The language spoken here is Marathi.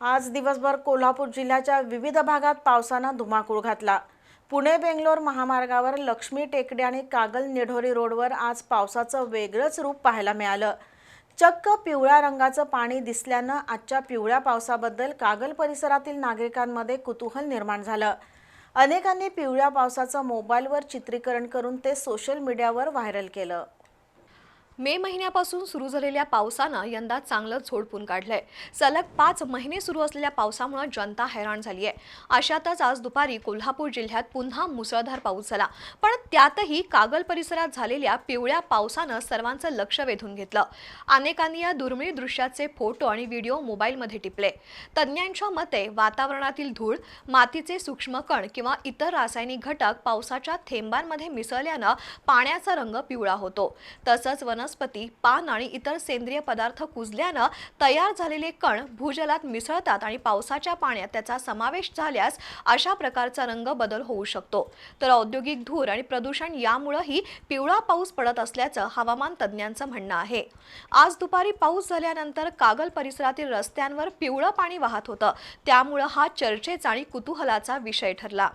आज दिवसभर कोल्हापूर जिल्ह्याच्या विविध भागात पावसानं धुमाकूळ घातला. पुणे बेंगलोर महामार्गावर लक्ष्मी टेकडी आणि कागल निढोरी रोडवर आज पावसाचं वेगळंच रूप पाहायला मिळालं. चक्क पिवळ्या रंगाचं पाणी दिसल्यानं आजच्या पिवळ्या पावसाबद्दल कागल परिसरातील नागरिकांमध्ये कुतूहल निर्माण झालं. अनेकांनी पिवळ्या पावसाचं मोबाईलवर चित्रीकरण करून ते सोशल मीडियावर व्हायरल केलं. मे महिन्यापासून सुरू झालेल्या पावसानं यंदा चांगलं झोडपून काढलंय. सलग पाच महिने सुरू असलेल्या पावसामुळे जनता हैराण झाली आहे अशातच आज दुपारी कोल्हापूर जिल्ह्यात पुन्हा मुसळधार पाऊस झाला. पण त्यातही कागल परिसरात झालेल्या पिवळ्या पावसानं सर्वांचं लक्ष वेधून घेतलं. अनेकांनी या दुर्मिळ दृश्याचे फोटो आणि व्हिडिओ मोबाईलमध्ये टिपले. तज्ज्ञांच्या मते वातावरणातील धूळ मातीचे सूक्ष्म कण किंवा इतर रासायनिक घटक पावसाच्या थेंबांमध्ये मिसळल्यानं पाण्याचा रंग पिवळा होतो. तसंच वन वनस्पती पान आणि इतर सेंद्रिय पदार्थ कुजल्यानं तयार झालेले कण भूजलात मिसळतात आणि पावसाच्या पाण्यात त्याचा समावेश झाल्यास अशा प्रकारचा रंग बदल होऊ शकतो. तर औद्योगिक धूर आणि प्रदूषण यामुळंही पिवळा पाऊस पडत असल्याचं हवामान तज्ज्ञांचं म्हणणं आहे. आज दुपारी पाऊस झाल्यानंतर कागल परिसरातील रस्त्यांवर पिवळं पाणी वाहत होतं. त्यामुळं हा चर्चेचा आणि कुतूहलाचा विषय ठरला.